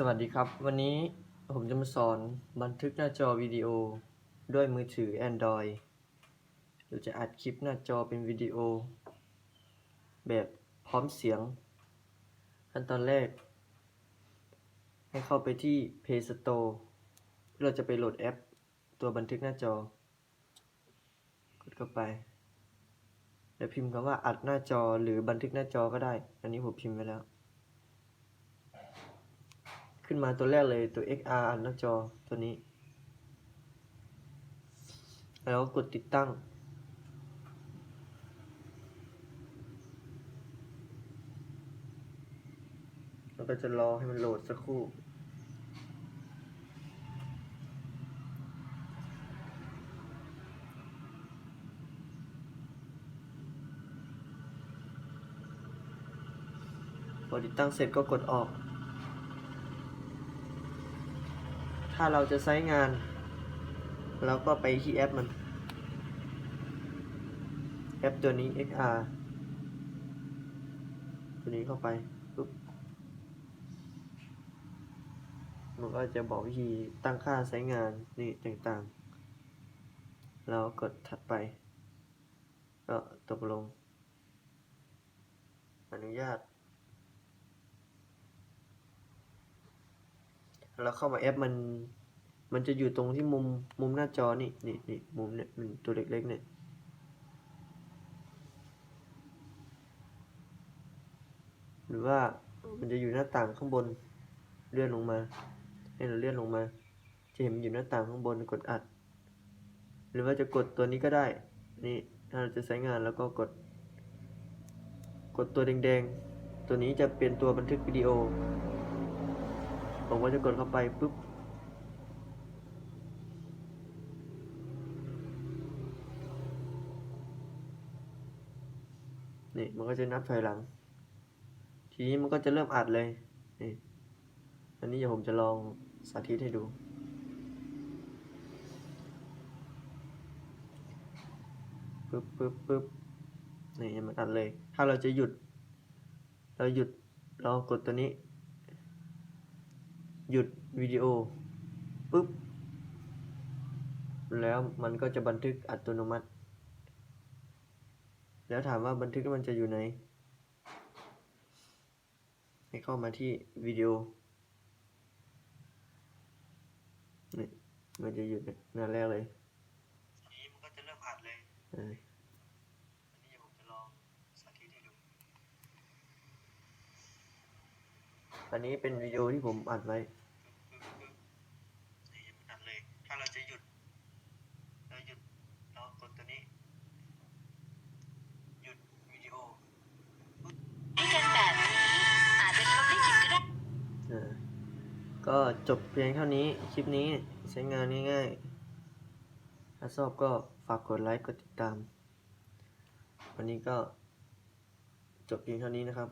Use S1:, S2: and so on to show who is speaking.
S1: สวัสดีครับ วันนี้ผมจะมาสอนบันทึกหน้าจอวิดีโอ ด้วยมือถือ Android หรือจะอัดคลิปหน้าจอเป็นวิดีโอ แบบพร้อมเสียง ขั้นตอนแรก ให้เข้าไปที่ Play Store เราจะไปโหลดแอป ตัวบันทึกหน้าจอ กดเข้าไป แล้วพิมพ์คำว่าอัดหน้าจอหรือบันทึกหน้าจอก็ได้ อันนี้ผมพิมพ์ไว้แล้ว ขึ้นมาตัวแรกเลยตัว XR อันหน้าจอตัวนี้ แล้วกดติดตั้ง แล้วก็จะรอให้มันโหลดสักครู่พอติดตั้งเสร็จก็กดออก ถ้าเราจะใช้งานเราก็ไปที่แอปมัน แอปตัวนี้ XR ตัวนี้เข้าไปปุ๊บมันก็จะบอกวิธีตั้งค่าใช้งานนี่ต่างๆแล้วกดถัดไป ก็ตกลง อนุญาต แล้วเข้ามาแอปมัน มันจะอยู่ตรงที่มุมมุมหน้าจอนี่นี่นี่มุมเนี่ยมันตัวเล็กๆเนี่ยหรือว่ามันจะอยู่หน้าต่างข้างบนเลื่อนลงมาให้เราเลื่อนลงมาจะเห็นมันอยู่หน้าต่างข้างบนกดอัด หรือว่าจะกดตัวนี้ก็ได้ นี่ถ้าเราจะใช้งานแล้วก็กด กดตัวแดงๆ ตัวนี้จะเป็นตัวบันทึกวิดีโอ ผมก็จะกดเข้าไปปุ๊บนี่มันก็จะนับถอยหลัง ทีนี้มันก็จะเริ่มอัดเลยนี่อันนี้เดี๋ยวผมจะลองสาธิตให้ดู ปึ๊บปึ๊บปึ๊บนี่มันอัดเลย ถ้าเราจะหยุด เราหยุดเรากดตัวนี้ หยุดวิดีโอปุ๊บ แล้วมันก็จะบันทึกอัตโนมัติ แล้วถามว่าบันทึกมันจะอยู่ไหน ให้เข้ามาที่วิดีโอนี่มันจะหยุดหน้าแรกเลยทีนี้มันก็จะเริ่มอัดเลยอันนี้เดี๋ยวผมจะลองสาธิตให้ดู อันนี้เป็นวิดีโอที่ผมอัดไว้นี่มันอัดเลย ถ้าเราจะหยุด เราหยุดเรากดตัวนี้ หยุดวิดีโอ
S2: ด้วยกันแบบนี้อาจจะทำให้จิตก็ได้
S1: อ่าก็จบเพียงเท่านี้ คลิปนี้ใช้งานง่ายๆ ถ้าชอบก็ฝากกดไลค์ กดติดตาม วันนี้ก็จบเพียงเท่านี้นะครับ